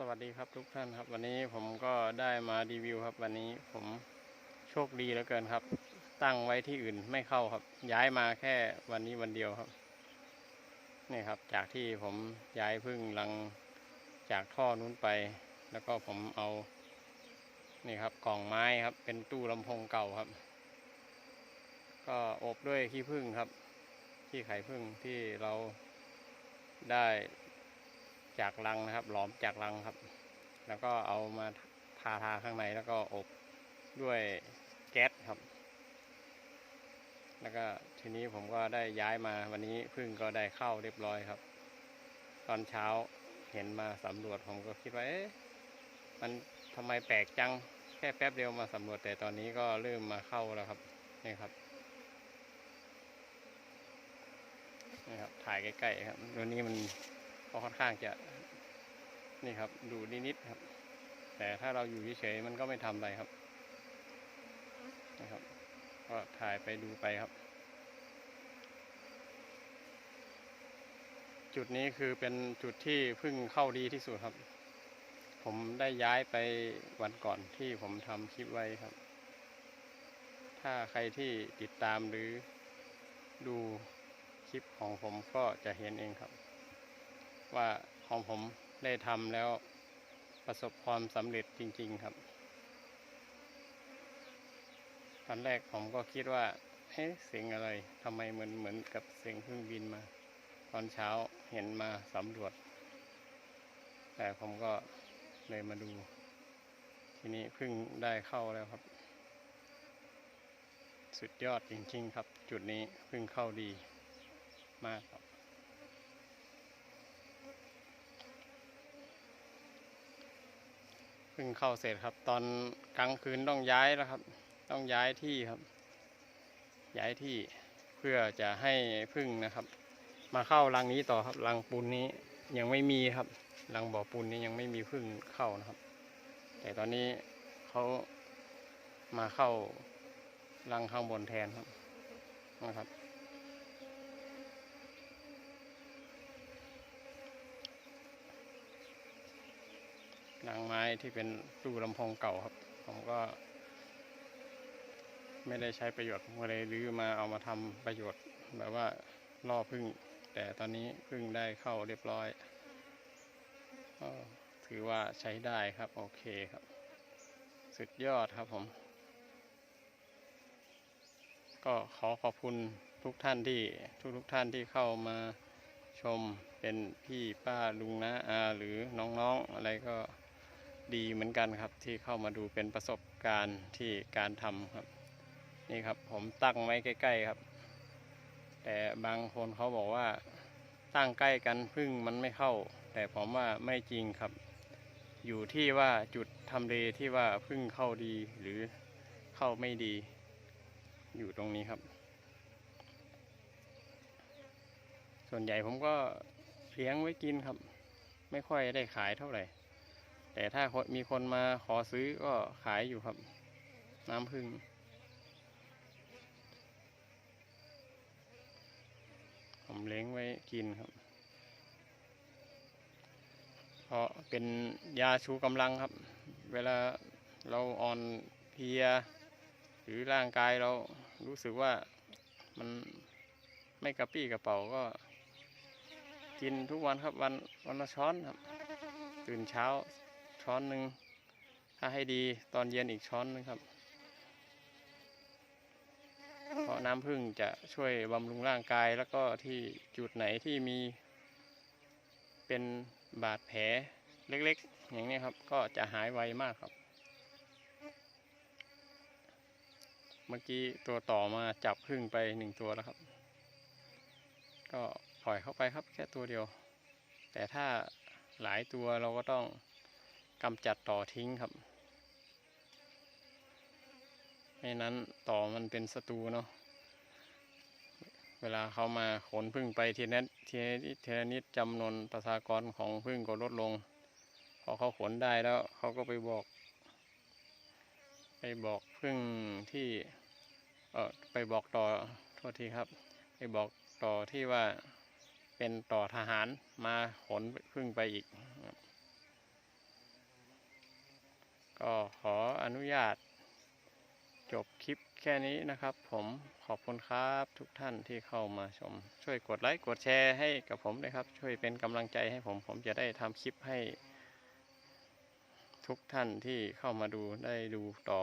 สวัสดีครับทุกท่านครับ วันนี้ผมก็ได้มารีวิวครับ วันนี้ผมโชคดีเหลือเกินครับ ตั้งไว้ที่อื่นไม่เข้าครับ ย้ายมาแค่วันนี้วันเดียวครับนี่ครับ จากที่ผมย้ายพึ่งลังจากท่อนู้นไป แล้วก็ผมเอานี่ครับกล่องไม้ครับ เป็นตู้ลำโพงเก่าครับ ก็อบด้วยขี้ผึ้งครับขี้ไข่ผึ้งที่เราได้ จากรังนะครับ หลอมจากรังครับ แล้วก็เอามาทาทาข้างในแล้วก็อบด้วยแก๊สครับ แล้วก็ทีนี้ผมก็ได้ย้ายมาวันนี้พึ่งก็ได้เข้าเรียบร้อยครับ ตอนเช้าเห็นมาสำรวจผมก็คิดว่าเอ๊ะมันทำไมแปลกจังแค่แป๊บเดียวมาสำรวจแต่ตอนนี้ก็เริ่มมาเข้าแล้วครับนี่ครับนี่ครับถ่ายใกล้ๆครับตัวนี้มัน ก็ค่อนข้างจะนี่ครับ ดูนิดๆครับ แต่ถ้าเราอยู่เฉยๆมันก็ไม่ทำอะไรครับนะครับ ก็ถ่ายไปดูไปครับ จุดนี้คือเป็นจุดที่เพึ่งเข้าดีที่สุดครับ ผมได้ย้ายไปวันก่อนที่ผมทำคลิปไว้ครับ ถ้าใครที่ติดตามหรือดูคลิปของผมก็จะเห็นเองครับ ว่าของผมได้ทำแล้วประสบความสำเร็จจริง ๆครับ ตอนแรกผมก็คิดว่าเฮ้เสียงอะไรทำไมเหมือนเหมือนกับเสียงเครื่องบินมา ตอนเช้าเห็นมาสำรวจ แต่ผมก็เลยมาดู ทีนี้เพิ่งได้เข้าแล้วครับ สุดยอดจริง ๆ ครับ จุดนี้เพิ่งเข้าดีมากครับ เพิ่งเข้าเสร็จครับ ตอนกลางคืนต้องย้ายแล้วครับ ต้องย้ายที่ครับ ย้ายที่เพื่อจะให้พึ่งนะครับ มาเข้ารังนี้ต่อครับรังปูนนี้ยังไม่มีครับรังบ่อปูนนี้ยังไม่มีพึ่งเข้านะครับ แต่ตอนนี้เขามาเข้ารังข้างบนแทนครับนะครับ นางไม้ที่เป็นตู้ลำโพงเก่าครับ ผมก็ ไม่ได้ใช้ประโยชน์ผมก็เลยรื้อมาเอามาทำประโยชน์ แบบว่าล่อพึ่ง แต่ตอนนี้พึ่งได้เข้าเรียบร้อยก็ถือว่าใช้ได้ครับ โอเคครับ สุดยอดครับผม ก็ขอขอบคุณทุกท่านที่ทุกทุกท่านที่เข้ามาชมเป็นพี่ป้าลุงนะอาหรือน้องๆอะไรก็ ดีเหมือนกันครับที่เข้ามาดูเป็นประสบการณ์ที่การทำครับ นี่ครับผมตั้งไว้ใกล้ๆครับ แต่บางคนเขาบอกว่าตั้งใกล้กันพึ่งมันไม่เข้า แต่ผมว่าไม่จริงครับ อยู่ที่ว่าจุดทำเลที่ว่าพึ่งเข้าดีหรือเข้าไม่ดี อยู่ตรงนี้ครับ ส่วนใหญ่ผมก็เลี้ยงไว้กินครับ ไม่ค่อยได้ขายเท่าไหร่ แต่ถ้ามีคนมาขอซื้อก็ขายอยู่ครับ น้ำผึ้งผมเลี้ยงไว้กินครับ เพราะเป็นยาชูกำลังครับ เวลาเราอ่อนเพลีย หรือร่างกายเรารู้สึกว่ามันไม่กระปี้กระเป๋าก็ กินทุกวันครับวันวันละช้อนครับ ตื่นเช้า ช้อนหนึ่งถ้าให้ดีตอนเย็นอีกช้อนหนึงครับ เพราะน้ำผึ้งจะช่วยบำรุงร่างกายแล้วก็ที่จุดไหนที่มี เป็นบาดแผลเล็กๆ อย่างนี้ครับ ก็จะหายไวมากครับ เมื่อกี้ตัวต่อมาจับพึ่งไปหนึ่งตัวแล้วครับ ก็ปล่อยเข้าไปครับแค่ตัวเดียว แต่ถ้าหลายตัวเราก็ต้อง กำจัดต่อทิ้งครับ ไม่นั้นต่อมันเป็นศัตรูเนาะ เวลาเขามาขนพึ่งไปทีนั้นทีนิดทีนิดจำนวนประชากรของพึ่งก็ลดลง พอเขาขนได้แล้วเขาก็ไปบอก ไปบอกพึ่งที่ เออไปบอกต่อโทษทีครับ ไปบอกต่อที่ว่าเป็นต่อทหารมาขนพึ่งไปอีก ก็ขออนุญาต จบคลิปแค่นี้นะครับ ผมขอบคุณครับทุกท่านที่เข้ามาชม ช่วยกดไลค์กดแชร์ให้กับผมนะครับ ช่วยเป็นกำลังใจให้ผม ผมจะได้ทำคลิปให้ ทุกท่านที่เข้ามาดูได้ดูต่อ